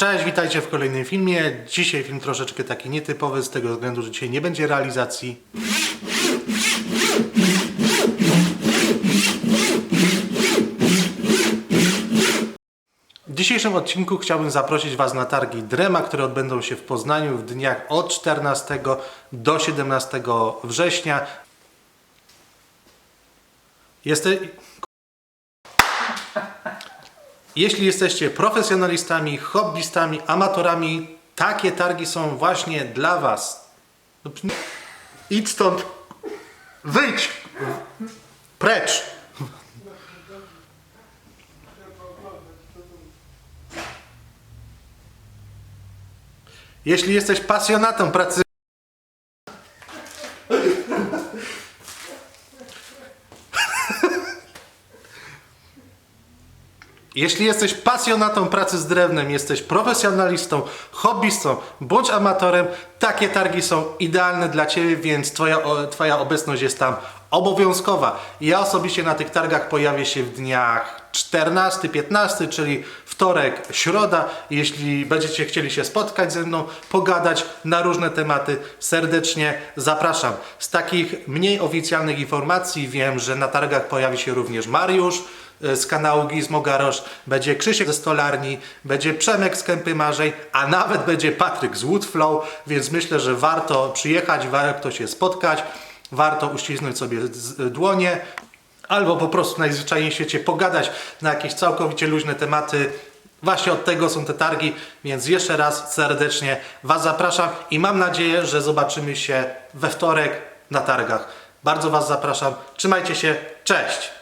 Cześć, witajcie w kolejnym filmie. Dzisiaj film troszeczkę taki nietypowy z tego względu, że dzisiaj nie będzie realizacji. W dzisiejszym odcinku chciałbym zaprosić Was na targi Drema, które odbędą się w Poznaniu w dniach od 14 do 17 września. Jeste... Jeśli jesteście profesjonalistami, hobbystami, amatorami, takie targi są właśnie dla Was. No, Idź stąd! Wyjdź! Precz! Jeśli jesteś pasjonatą pracy Jeśli jesteś pasjonatą pracy z drewnem, jesteś profesjonalistą, hobbystą bądź amatorem, takie targi są idealne dla Ciebie, więc twoja, twoja obecność jest tam obowiązkowa. Ja osobiście na tych targach pojawię się w dniach 14-15, czyli wtorek, środa. Jeśli będziecie chcieli się spotkać ze mną, pogadać na różne tematy, serdecznie zapraszam. Z takich mniej oficjalnych informacji wiem, że na targach pojawi się również Mariusz, z kanału Gizmo Garosz, będzie Krzysiek ze Stolarni, będzie Przemek z Kępy Marzej, a nawet będzie Patryk z Woodflow, więc myślę, że warto przyjechać, warto się spotkać, warto uścisnąć sobie dłonie, albo po prostu najzwyczajniej w świecie pogadać na jakieś całkowicie luźne tematy. Właśnie od tego są te targi, więc jeszcze raz serdecznie Was zapraszam i mam nadzieję, że zobaczymy się we wtorek na targach. Bardzo Was zapraszam. Trzymajcie się. Cześć!